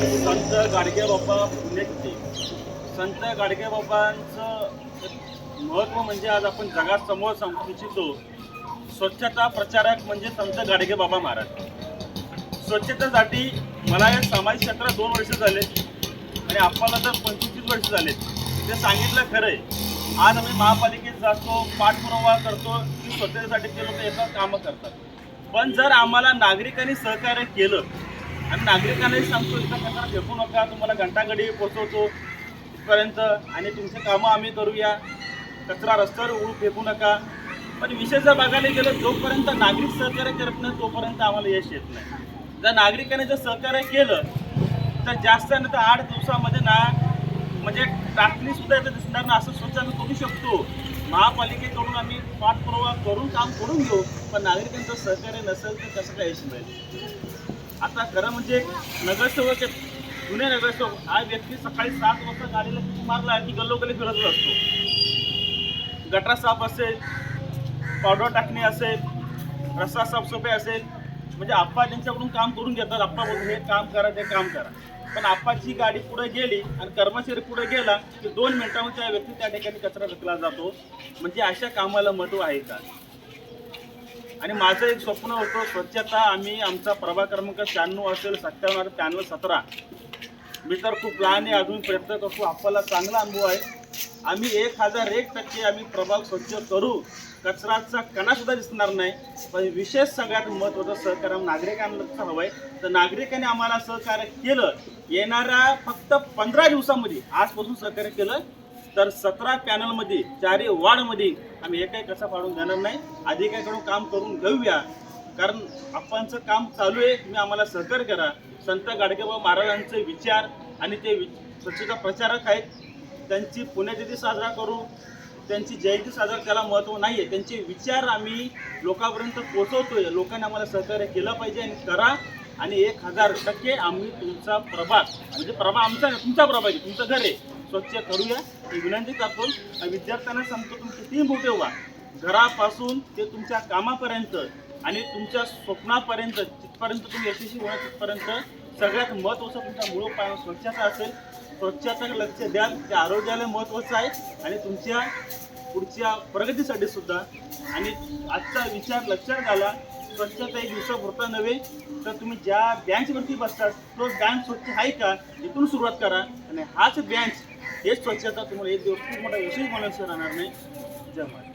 संत गाडगे बाबा पुण्यतिथी संत गाडगे बाबांचं महत्त्व म्हणजे आज आपण जगासमोर सांगू इच्छितो स्वच्छता प्रचारक म्हणजे संत गाडगे बाबा महाराज. स्वच्छतेसाठी मला या सामाजिक क्षेत्रात दोन वर्ष झाले आणि आपल्याला तर पंचवीस वर्ष झाले ते सांगितलं खरं आहे आज आम्ही महापालिकेत जातो पाठपुरावा करतो की स्वच्छतेसाठी ते लोक येतात कामं करतात. पण जर आम्हाला नागरिकांनी सहकार्य केलं आणि नागरिकांनाही सांगतो इथं कचरा फेकू नका तुम्हाला घंटागडी पोचवतो इथपर्यंत आणि तुमचे कामं आम्ही करूया. कचरा रस्त्यावर उडू फेकू नका. पण विशेष जर बघायला गेलं जोपर्यंत नागरिक सहकार्य करत नाही तोपर्यंत आम्हाला यश येत नाही. जर नागरिकांनी जर सहकार्य केलं तर जास्त नाही तर आठ दिवसामध्ये ना म्हणजे टाकली सुद्धा इथं दिसणार ना असं स्वच्छ आम्ही करू शकतो. महापालिकेकडून आम्ही पाठपुरावा करून काम करून घेऊ पण नागरिकांचं सहकार्य नसेल तर कसं काय यश मिळेल आता खरं म्हणजे नगरसेवक जुने नगरसेवक. हा व्यक्ती सकाळी सात वाजता गाडीला किती मारला की गल्लोगल्ली फिरत असतो. गटरा साफ असेल पावडर टाकणे असेल रस्ता साफसफाई असेल म्हणजे आप्पा ज्यांच्याकडून काम करून घेतात आप्पा बोलतो हे काम करा ते काम करा. पण आप्पाची गाडी पुढे गेली आणि कर्मचारी पुढे गेला की दोन मिनिटांमध्ये त्या व्यक्ती त्या ठिकाणी कचरा विकला जातो. म्हणजे अशा कामाला महत्त्व आहे का? आणि माझं एक स्वप्न होतं स्वच्छता आम्ही आमचा प्रभाग क्रमांक शहाण्णव असेल सत्त्याण्णव त्र्याण्णव सतरा. मी तर खूप लहान आहे अजून प्रयत्न करतो आपल्याला चांगला अनुभव आहे. आम्ही एक हजार एक टक्के आम्ही प्रभाग स्वच्छ करू. कचराचा कणासुद्धा दिसणार नाही. पण विशेष सगळ्यात महत्त्वाचं सहकार्य नागरिकांना हवं आहे तर नागरिकांनी आम्हाला सहकार्य केलं. येणाऱ्या फक्त पंधरा दिवसामध्ये आजपासून सहकार्य केलं. तर सतरा पॅनलमध्ये चारही वार्डमध्ये आम्ही एकही कसा पाडून देणार नाही. अधिकाऱ्याकडून काम करून घेऊया. कारण आपणचं काम चालू आहे. तुम्ही आम्हाला सहकार्य करा. संत गाडगेबाबा महाराजांचे विचार आणि ते वि- स्वच्छता प्रचारक आहेत. त्यांची पुण्यतिथी साजरा करू. त्यांची जयंती साजरा करायला महत्त्व नाही आहे त्यांचे विचार आम्ही लोकांपर्यंत पोचवतोय लोकांनी आम्हाला सहकार्य केलं पाहिजे आणि करा. आणि एक हजार टक्के आम्ही तुमचा प्रभाग म्हणजे प्रभाग आमचा तुमचा प्रभाग आहे. तुमचं घर आहे. स्वच्छ करूया. ही विनंती करतो आणि विद्यार्थ्यांना सांगतो तुम्ही कितीही मोठे व्हा. घरापासून ते तुमच्या कामापर्यंत आणि तुमच्या स्वप्नापर्यंत जिथपर्यंत तुम्ही यशस्वी होणार तिथपर्यंत सगळ्यात महत्त्वाचं तुमचा मूळ पाय स्वच्छता असेल. स्वच्छताकडे लक्ष द्याल ते आरोग्याला महत्त्वाचं आहे आणि तुमच्या पुढच्या प्रगतीसाठी सुद्धा. आणि आजचा विचार लक्षात घाला स्वच्छता एक दिवसापुरता नव्हे तर तुम्ही ज्या बँचवरती बसतात तो बँच स्वच्छ आहे का? इथून सुरुवात करा. आणि हाच बँच हेच स्वच्छता तुम्हाला एक दिवस खूप मोठा यशस्वी बनवून राहणार नाही. जय महाराज